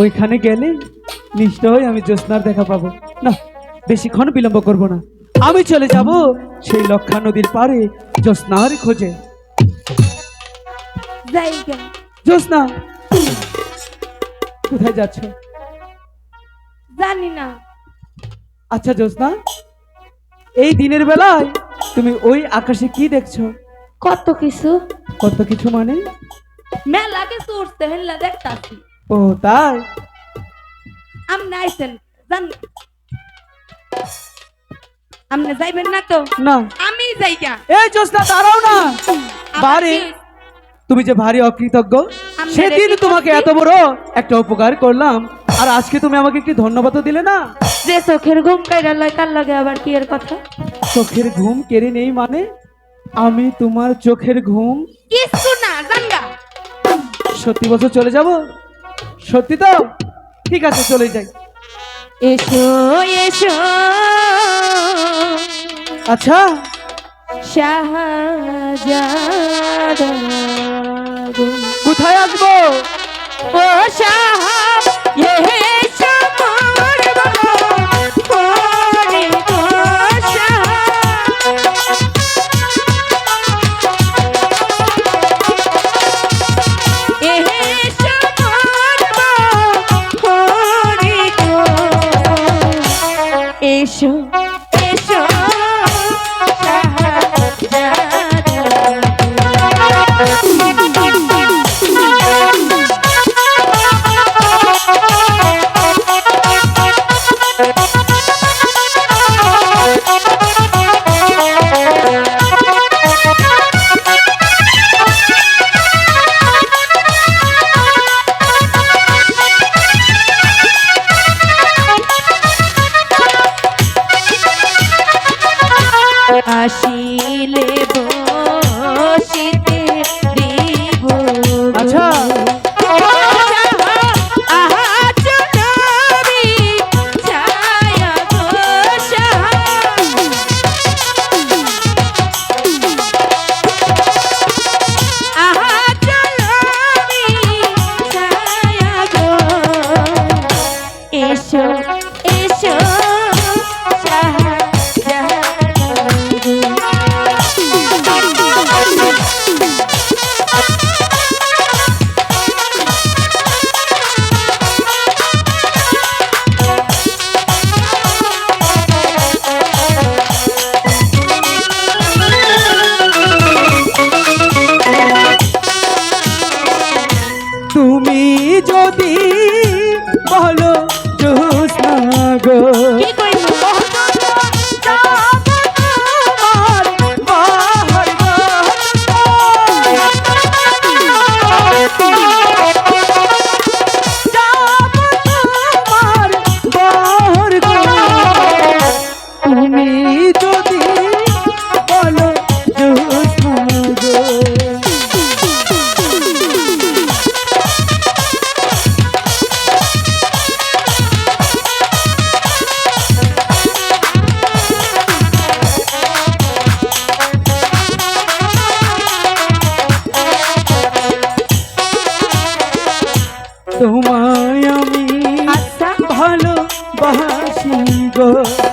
ওইখানে গেলে নিশ্চয়ই আমি জ্যোৎস্নার দেখা পাবো। না বেশিক্ষণ বিলম্ব করব না। আমি চলে যাব সেই লক্ষা নদীর পারে জ্যোৎস্নার খোঁজে। জ্যোৎস্না কোথায় যাচ্ছ? জানি না। আচ্ছা জ্যোৎস্না এই দিনের বেলায় তুমি ওই আকাশে কি দেখছ? কত কিছু। কত কিছু মানে? মেলা কিছু উঠতে দেখতাছি। ও তাই আপনি আইছেন জান আপনি যাইবেন না তো? না। আমি যাইগা। এই জ্যোৎস্না দাঁড়াও না। বারে তুমি যে ভারী অকৃতজ্ঞ সেদিন তোমাকে। এত বড় একটা উপকার করলাম। আর আজকে তুমি আমাকে একটি ধন্যবাদ দিলে না? যে চোখের ঘুম কাইরা লয় কার লগে আবার কি এর কথা? চোখের ঘুম কেড়ে নেই মানে? আমি তোমার চোখের ঘুম কিছু না জাঙ্গা সত্যি বছর চলে যাব? সত্যি তো? ঠিক আছে চলে যাই। এসো এসো। আচ্ছা। শাহজাদা কোথায় আসব? ও শাহ আসিলে তোমায় আমি আচ্ছা। ভালো বাসি গো।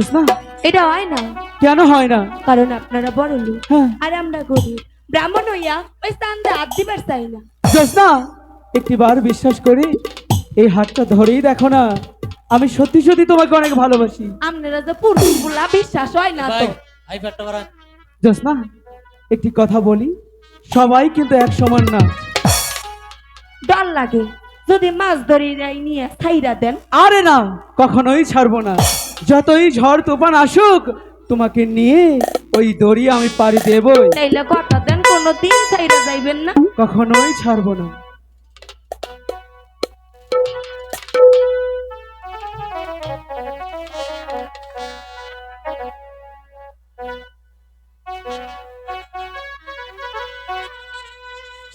জোসনা? এটা হয় না। কেন হয় না? কারণ আপনারা বড় লোক। হ্যাঁ। আর আমরা গরিব। ব্রাহ্মণ হইয়া ওই স্থান হাত দিবার চাই না। জোসনা একটিবার বিশ্বাস করে এই হাতটা ধরেই দেখো না। আমি সত্যি সত্যি তোমাকে অনেক ভালোবাসি। আপনারা যে পুরুষ বিশ্বাস হয় না তো। জোসনা একটি কথা বলি সবাই কিন্তু এক সমান না। ডর লাগে। যদি মাছ ধরে যাই নিয়ে ছাইরা দেন। আরে না কখনোই ছাড়বো না। যতই ঝড় তুফান আসুক তোমাকে নিয়ে ওই দড়ি আমি পাড়ি দেবই। তাইলে কথা দেন ছাইরা যাইবেন না। কখনোই ছাড়বো না।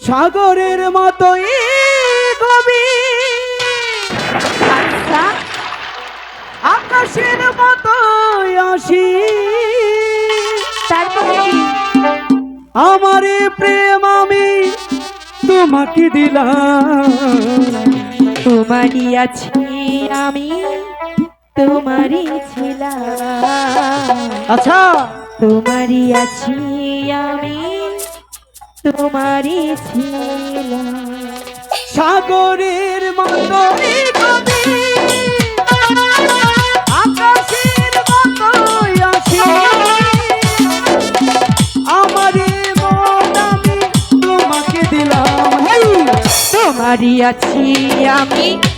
সাগরের মতোই আকাশের মতোই আসি। তারপরে? আমারে প্রেম আমি তোমাকে দিলাম। তোমারই আছি আমি তোমারই ছিলাম। আচ্ছা। তোমারই আছি আমি তোমারই ছিলাম। সাগরের মতোই আছি আমি।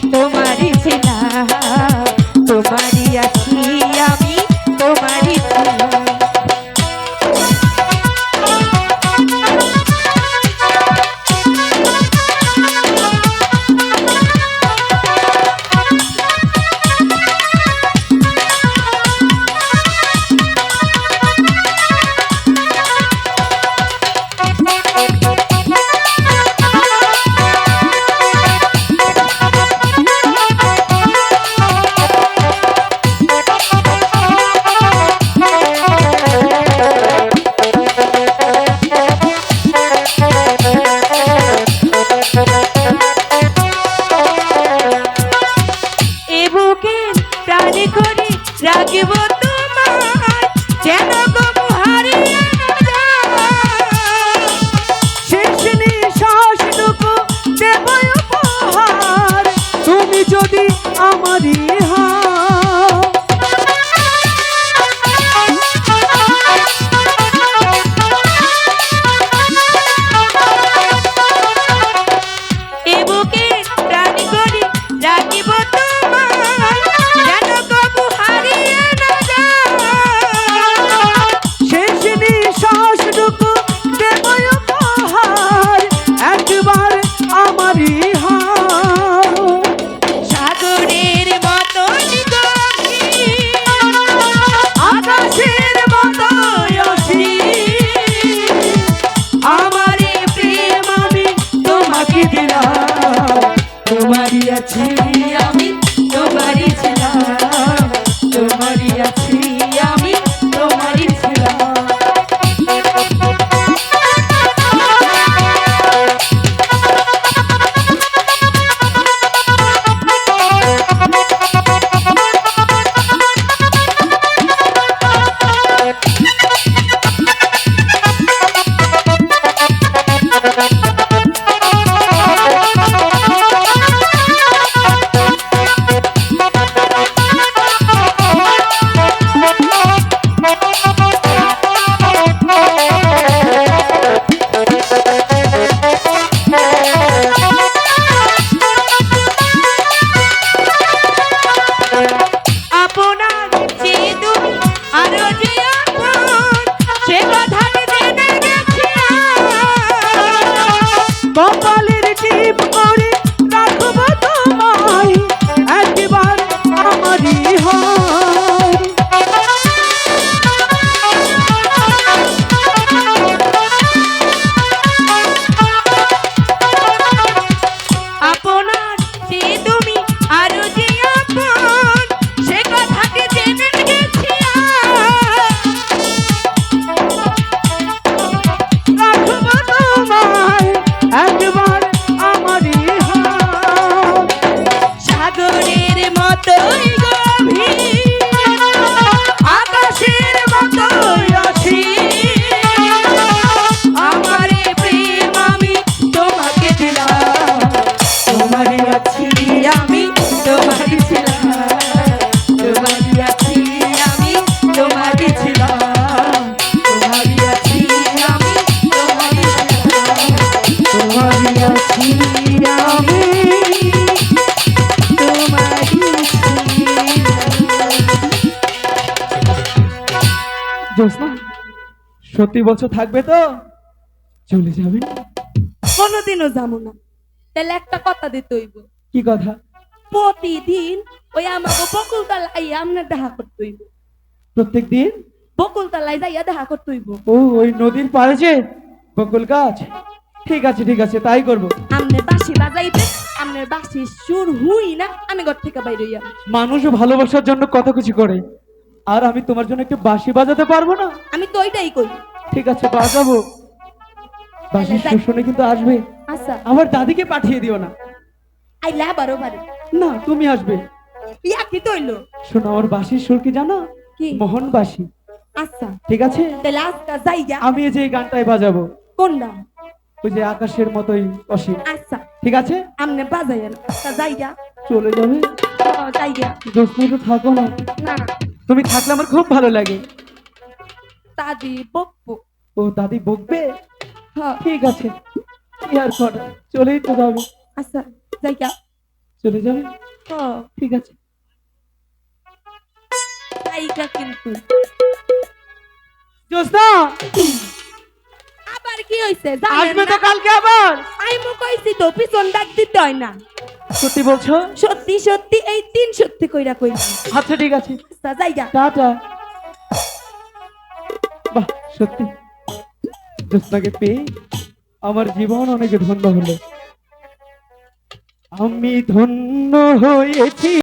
bombo. সত্যি বছর থাকবে তো? চলে যাবে? কোনোদিনও যাব না। তাহলে একটা কথা দিতে হইব। কি কথা? প্রতিদিন ওই আমাকে বকুলতলায় আমরা দেখা করতে হইব। প্রত্যেক দিন বকুলতলায় যাইয়া দেখা করতে হইব। ও ওই নদীর পাড়ে যে বকুল গাছ? ঠিক আছে ঠিক আছে তাই করব। আমনে বাঁশি বাজাইবে আমনের বাঁশি সুর হুই না আমি ঘর থেকে বাইরে মানুষ ভালোবাসার জন্য কত কিছু করে। আর আমি তোমার জন্য একটু বাঁশি বাজাতে পারব না? আমি তো ওইটাই কই ঠিক আছে বাজাবো। বাঁশির তাহলে সুর শুনে কিন্তু আসবে। আচ্ছা। আমার দাদিকে পাঠিয়ে দিও না। আইলা বারো বারে না তুমি আসবে। ইয়া কি তৈল শোনো আমার বাঁশির সুর কি জানো? কি? মোহন বাঁশি। আচ্ছা। ঠিক আছে? তাহলে আজকা যাইয়া আমি এই যে গানটাই বাজাবো। কোন কোনটা ওই যে আকাশের মতোই অসীম। আচ্ছা। ঠিক আছে? আমনে বাজাইয়া না আচ্ছা যাইয়া চলে যাবে। ও, যাইয়া দোস্ত তো থাকো না না। তুমি থাকলে আমার খুব ভালো লাগে। দাদি বকবো। ও দাদি বকবে? হ্যাঁ। ঠিক আছে। কি আর করা? চলেই তো যাবে। আচ্ছা যাইয়া চলে যাবে? হ্যাঁ। ঠিক আছে। কিন্তু। জ্যোৎস্না! আবার কি হইছে? আসবে তো কালকে আবার। আমি কইছি তো পিছন ডাক দিতে হয় না। সত্যি বলছো? সত্যি সত্যি এই তিন সত্যি কইরা কই আচ্ছা ঠিক আছে। আচ্ছা যাইয়া টাটা। বাহ সত্যি। জ্যোৎস্নাকে পেয়ে আমার জীবন অনেক ধন্য হলো। আমি ধন্য হয়েছি।